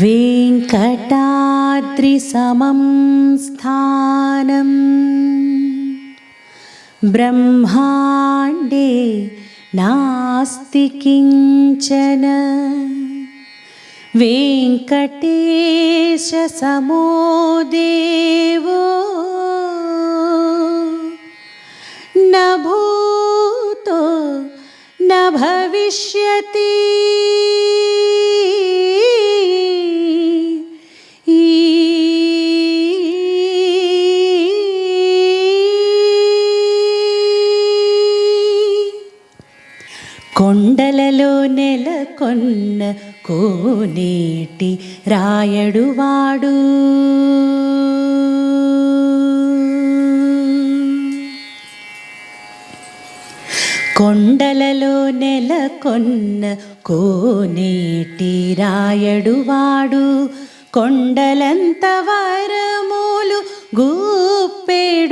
वेङ्कटाद्रिसमं स्थानं ब्रह्माण्डे नास्ति किञ्चन वेङ्कटेशसमो देवो न भूतो न भविष्यति కొండలలో నెలకొన్న కోనేటి రాయడువాడు కొండలలో నెలకొన్న కోనేటి రాయడువాడు కొండలంత వరములు గూపెడువాడు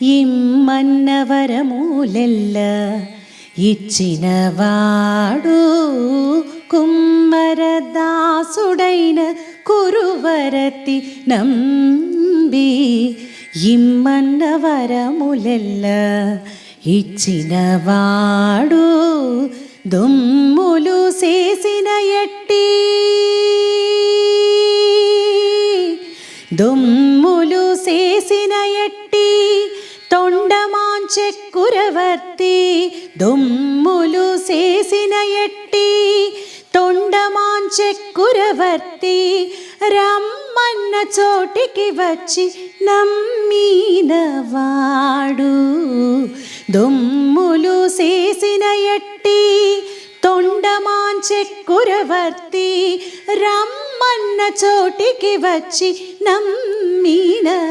ఇమ్మన్న వరములెల్ల ఇచ్చినవాడు కుమ్మరదాసుడైన కురువరతి నంబి ఇమ్మన్న వరములెల్ల ఇచ్చినవాడు దుమ్ములు చేసిన ఎట్టి దొమ్ములు దొమ్ములు చేసిన ఎట్టి తొండమాంచెక్కురవర్తి రమ్మన్న చోటికి వచ్చి నమ్మినవాడు దొమ్ములు చేసిన ఎట్టి తొండమాంచెక్కురవర్తి రమ్మన్న చోటికి వచ్చి నమ్మినవాడు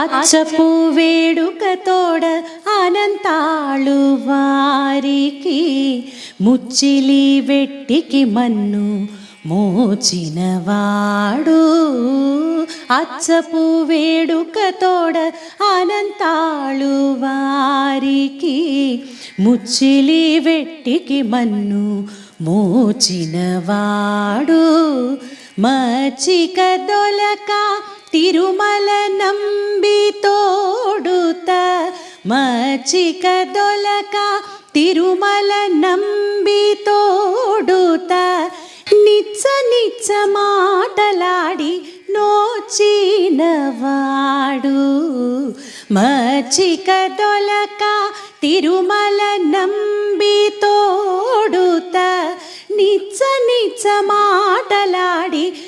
అచ్చపు వేడుక అనంతాళు వారికి ముచ్చిలి వెట్టికి మన్ను మోచినవాడు. అచ్చపు వేడుకతోడ అనంతాళు వారికి ముచ్చిలి వెట్టికి మన్ను మోచినవాడు. మచిక దొలక తిరుమల నంబి తోడుత మచిక దొలక తిరుమల నంబి తోడుత నిచ్చ నిచ్చ మాటలాడి నోచినవాడు మచిక దొలక తిరుమల నంబి తోడుత నిచ్చ నిచ్చ మాటలాడి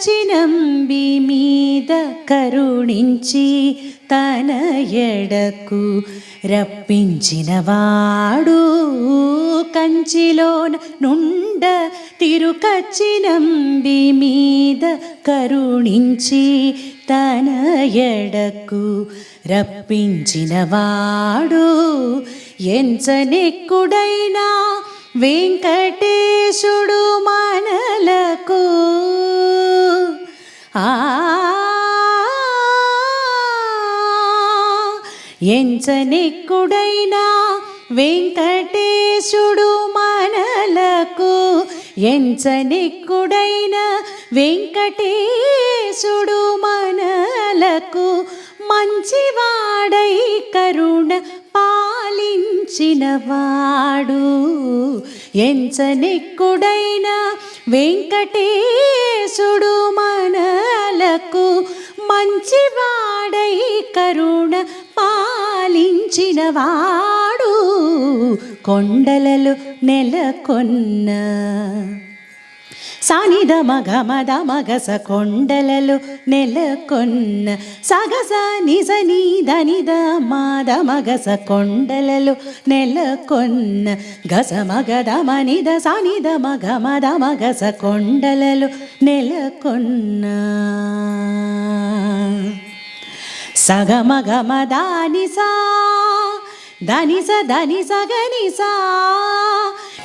తిరుకచ్చినంబి మీద కరుణించి తన ఎడకు రప్పించినవాడు కంచిలోన నుండ తిరుకచ్చినంబి మీద కరుణించి తన ఎడకు రప్పించినవాడు ఎంచనెక్కుడైనా వెంకటేశుడు మనలకు ఎంచనెక్కుడైనా వెంకటేశుడు మనలకు ఎంచనెక్కుడైన వెంకటేశుడు మనలకు మంచివాడై కరుణ పాలించినవాడు ఎంచనెక్కుడైన వెంకటేశుడు మనలకు మంచివాడై కరుణ పాలించినవాడు కొండలలో నెలకొన్న. సానిద మగ మద మగస కొండలలో నెలకొన్న. సగస నిజ నీద నిద మాద మగస కొండలలో నెలకొన్న. గస మగద మనిద సానిద మగ మద మగస కొండలలో నెలకొన్న. సగమగమదానిసా ధనిస ధని సగనిసా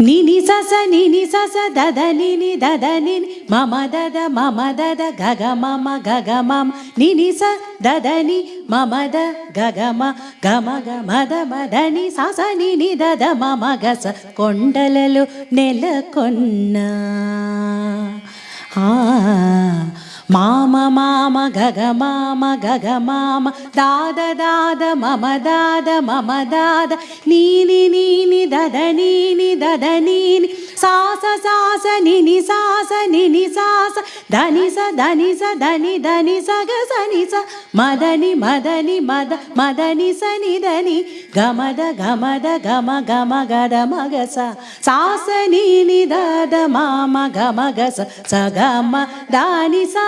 నిని సస నిని సస దద నిని దద నిని. మమ దద మమ దద గగ మమ గగ మమ. నిని స దదని మమ ద గగ మ. గమ గ మద మదని సస నిని దద మమ గస కొండలలో నెలకొన్న. ఆ మామ మామ గగ మామ గగ మామ దాద దాద మమ దాద మమ దాద నీని నీని దద నీని దద నీని సాస సాస నిని సాస నిని సాస ధని స ధని స ధని ధని సగ సని స మదని మదని మద మదని సని ధని గమద గమద గమ గమ గద మగ సాస నీని దద మామ గమ గస సగమ దాని సగమ దాని సా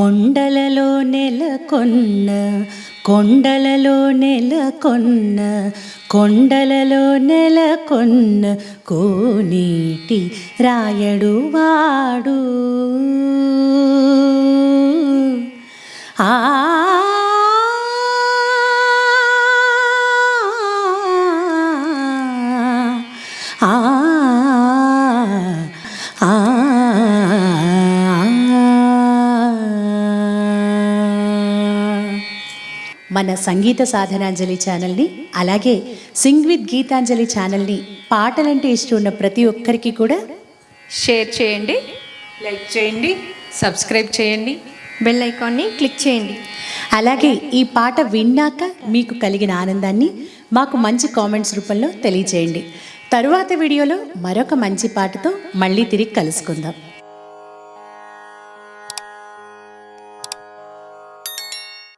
కొండలలో నెలకొన్న కొండలలో నెలకొన్న కొండలలో నెలకొన్న కోనీటి రాయడు వాడు. మన సంగీత సాధనాంజలి ఛానల్ని అలాగే సింగ్ విత్ గీతాంజలి ఛానల్ని పాటలంటే ఇష్టం ఉన్న ప్రతి ఒక్కరికి కూడా షేర్ చేయండి లైక్ చేయండి సబ్స్క్రైబ్ చేయండి బెల్ ఐకాన్ని క్లిక్ చేయండి. అలాగే ఈ పాట విన్నాక మీకు కలిగిన ఆనందాన్ని మాకు మంచి కామెంట్స్ రూపంలో తెలియచేయండి. తరువాత వీడియోలో మరొక మంచి పాటతో మళ్ళీ తిరిగి కలుసుకుందాం.